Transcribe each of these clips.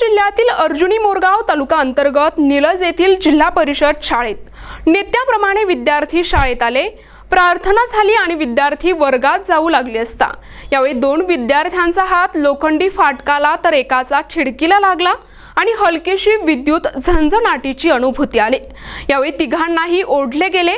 जिल्ह्यातील अर्जुनी मोरगाव तालुका अंतर्गत निलज येथील जिल्हा परिषद शाळेत. नित्याप्रमाणे विद्यार्थी शाळेत आले प्रार्थना झाली आणि विद्यार्थी वर्गात जाऊ लागले असता. यावेळी दोन विद्यार्थ्यांचा हात लोखंडी फाटकाला तर एकाचा खिडकीला लागला आणि हलकीशी विद्युत झंझनाटीची अनुभूती आली. यावेळी तिघांनाही ओढले गेले.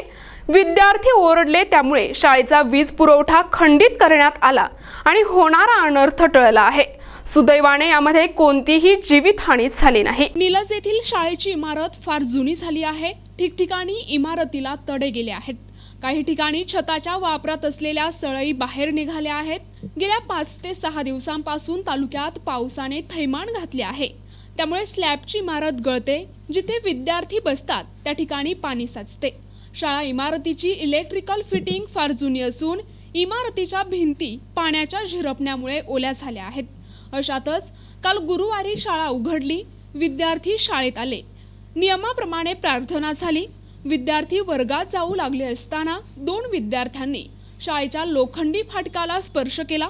विद्यार्थी ओरडले त्यामुळे शाळेचा वीज पुरवठा खंडित करण्यात आला आणि होणारा अनर्थ टळला आहे. सुदैवाने यामध्ये कोणतीही जीवितहानी झाली नाही. निलज येथील शाळेची इमारत फार जुनी झाली आहे. ठिकठिकाणी इमारतीला तडे गेले आहेत. काही ठिकाणी छताच्या वापरात असलेल्या सळई बाहेर निघाल्या आहेत. गेल्या पाच ते सहा दिवसांपासून तालुक्यात पावसाने थैमान घातले आहे. त्यामुळे स्लॅबची इमारत गळते. जिथे विद्यार्थी बसतात त्या ठिकाणी पाणी साचते. शाळा इमारतीची इलेक्ट्रिकल फिटिंग फार जुनी असून इमारतीच्या भिंती पाण्याच्या झिरपण्यामुळे ओल्या झाल्या आहेत. अशातच काल गुरुवारी शाळा उघडली विद्यार्थी शाळेत आले. नियमाप्रमाणे प्रार्थना झाली. विद्यार्थी वर्गात जाऊ लागले असताना दोन विद्यार्थ्यांनी शाळेच्या लोखंडी फाटकाला स्पर्श केला.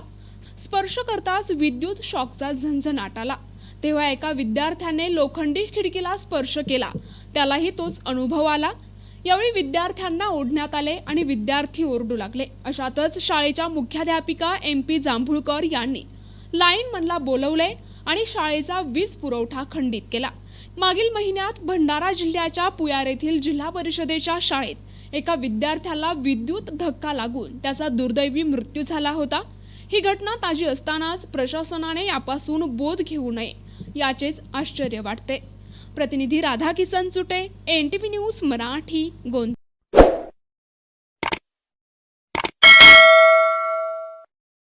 स्पर्श करताच विद्युत शॉकचा झंझनाट आला. तेव्हा एका विद्यार्थ्याने लोखंडी खिडकीला स्पर्श केला. त्यालाही तोच अनुभव आला. यावेळी विद्यार्थ्यांना ओढण्यात आले आणि विद्यार्थी ओरडू लागले. अशातच शाळेच्या मुख्याध्यापिका एम पी जांभुळकर यांनी लाईनमनला बोलवले आणि शाळेचा वीज पुरवठा खंडित केला. मागील महिन्यात भंडारा जिल्ह्याच्या पुयार येथील जिल्हा परिषदेच्या शाळेत एका विद्यार्थ्याला विद्युत धक्का लागून त्याचा दुर्दैवी मृत्यू झाला होता. ही घटना ताजी असतानाच प्रशासनाने यापासून बोध घेऊ नये याचेच आश्चर्य वाटते. प्रतिनिधी Radha Kisan Chute N T V news Marathi गोंद